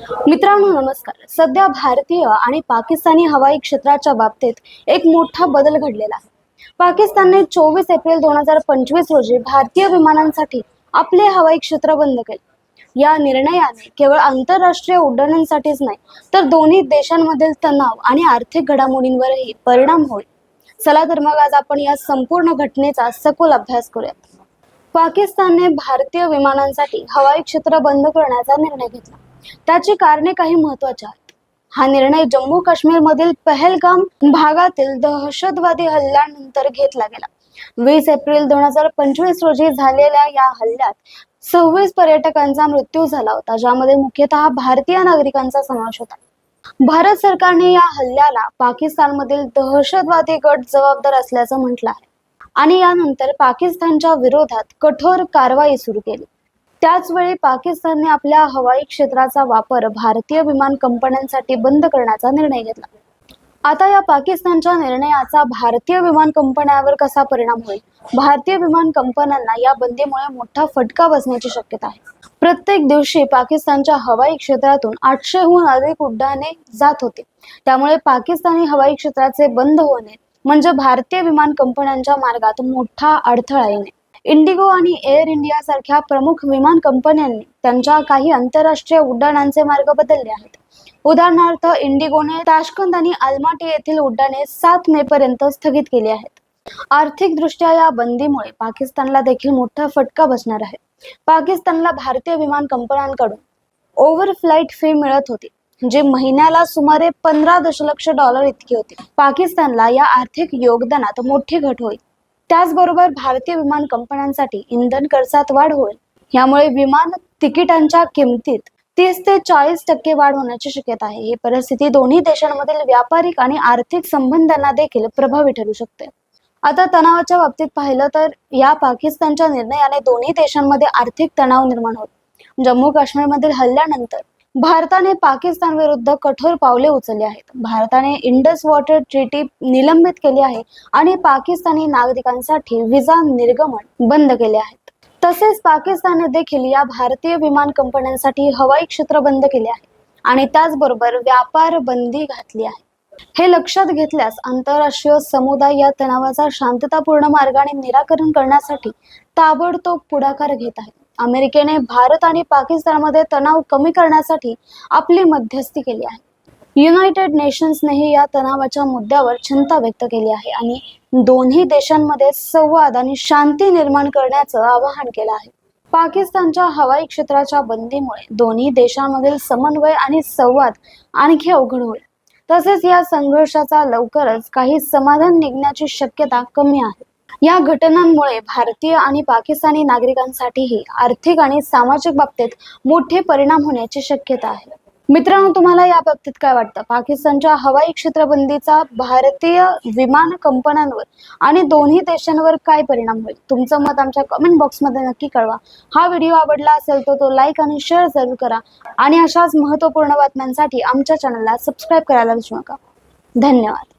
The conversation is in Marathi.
मित्रांनो नमस्कार. सध्या भारतीय आणि पाकिस्तानी हवाई क्षेत्राच्या बाबतीत एक मोठा बदल घडलेला आहे. पाकिस्तानने चोवीस एप्रिल दोन हजार पंचवीस रोजी भारतीय विमानांसाठी आपले हवाई क्षेत्र बंद केले. या निर्णयाने केवळ आंतरराष्ट्रीय उड्डाणांसाठीच नाही तर दोन्ही देशांमधील तणाव आणि आर्थिक घडामोडींवरही परिणाम होईल. चला तर मग आज आपण या संपूर्ण घटनेचा सखोल अभ्यास करूयात. पाकिस्तानने भारतीय विमानांसाठी हवाई क्षेत्र बंद करण्याचा निर्णय घेतला. त्याची कारणे काही महत्वाची आहेत. हा निर्णय जम्मू काश्मीरमधील पहलगाम भागातील दहशतवादी हल्ल्यानंतर घेतला गेला. वीस एप्रिल दोन हजार पंचवीस रोजी झालेल्या या हल्ल्यात सव्वीस पर्यटकांचा मृत्यू झाला होता ज्यामध्ये मुख्यतः भारतीय नागरिकांचा समावेश होता. भारत सरकारने या हल्ल्याला पाकिस्तानमधील दहशतवादी गट जबाबदार असल्याचं म्हटलं आहे. आणि यानंतर पाकिस्तानच्या विरोधात कठोर कारवाई सुरू केली. त्याचवेळी पाकिस्तानने आपल्या हवाई क्षेत्राचा वापर भारतीय विमान कंपन्यांसाठी बंद करण्याचा निर्णय घेतला. आता या पाकिस्तानच्या निर्णयाचा भारतीय विमान कंपन्यांवर कसा परिणाम होईल? भारतीय विमान कंपन्यांना या बंदीमुळे मोठा फटका बसण्याची शक्यता आहे. प्रत्येक दिवशी पाकिस्तानच्या हवाई क्षेत्रातून आठशेहून अधिक उड्डाणे जात होते. त्यामुळे पाकिस्तानी हवाई क्षेत्राचे बंद होणे म्हणजे भारतीय विमान कंपन्यांच्या मार्गात मोठा अडथळा येणे. इंडिगो आणि एअर इंडिया सारख्या प्रमुख विमान कंपन्यांनी त्यांच्या काही आंतरराष्ट्रीय उड्डाणांचे मार्ग बदलले आहेत. उदाहरणार्थ इंडिगोने ताशकंद आणि आलमाटी येथील उड्डाणे सात मे पर्यंत स्थगित केली आहेत. आर्थिक दृष्ट्या या बंदीमुळे पाकिस्तानला देखील मोठा फटका बसणार आहे. पाकिस्तानला भारतीय विमान कंपन्यांकडून ओव्हर फ्लाईट फी मिळत होती जे महिन्याला सुमारे पंधरा दशलक्ष डॉलर इतकी होती. पाकिस्तानला या आर्थिक योगदानात मोठी घट होईल. त्याचबरोबर भारतीय विमान कंपन्यांसाठी इंधन खर्चात वाढ होईल. यामुळे विमान तिकिटांच्या किमतीत तीस ते चाळीस टक्के वाढ होण्याची शक्यता आहे. ही परिस्थिती दोन्ही देशांमधील व्यापारिक आणि आर्थिक संबंधांना देखील प्रभावी ठरू शकते. आता तणावाच्या बाबतीत पाहिलं तर या पाकिस्तानच्या निर्णयाने दोन्ही देशांमध्ये आर्थिक तणाव निर्माण होत. जम्मू काश्मीरमधील हल्ल्यानंतर भारताने पाकिस्तान विरुद्ध कठोर पावले उचलली आहेत. भारताने इंडस वॉटर ट्रीटी निलंबित केली आहे आणि पाकिस्तानी नागरिकांसाठी विजा निर्गमन बंद केले आहेत. तसेच पाकिस्तानने देखील या भारतीय विमान कंपन्यांसाठी हवाई क्षेत्र बंद केले आहे आणि त्याचबरोबर व्यापार बंदी घातली आहे. हे लक्षात घेतल्यास आंतरराष्ट्रीय समुदाय या तणावाचा शांततापूर्ण मार्गाने निराकरण करण्यासाठी ताबडतोब पुढाकार घेत आहे अमेरिकेने भारत आणि पाकिस्तानमध्ये तणाव कमी करण्यासाठी आपली मध्यस्थी केली आहे. युनायटेड नेशन्सनेही या तणावाच्या मुद्द्यावर चिंता व्यक्त केली आहे आणि दोन्ही देशांमध्ये संवाद आणि शांती निर्माण करण्याचं आवाहन केलं आहे. पाकिस्तानच्या हवाई क्षेत्राच्या बंदीमुळे दोन्ही देशांमधील समन्वय आणि संवाद आणखी अवघड होईल. तसेच या संघर्षाचा लवकरच काही समाधान निघण्याची शक्यता कमी आहे. या घटनांमुळे भारतीय आणि पाकिस्तानी नागरिकांसाठीही आर्थिक आणि सामाजिक बाबतीत मोठे परिणाम होण्याची शक्यता आहे. मित्रांनो तुम्हाला या बाबतीत काय वाटतं? पाकिस्तानच्या हवाई क्षेत्रबंदीचा भारतीय विमान कंपन्यांवर आणि दोन्ही देशांवर काय परिणाम होईल? तुमचं मत आमच्या कमेंट बॉक्समध्ये नक्की कळवा. हा व्हिडिओ आवडला असेल तर तो लाईक आणि शेअर जरूर करा. आणि अशाच महत्त्वपूर्ण बातम्यांसाठी आमच्या चॅनलला सबस्क्राईब करायला विसरू नका. धन्यवाद.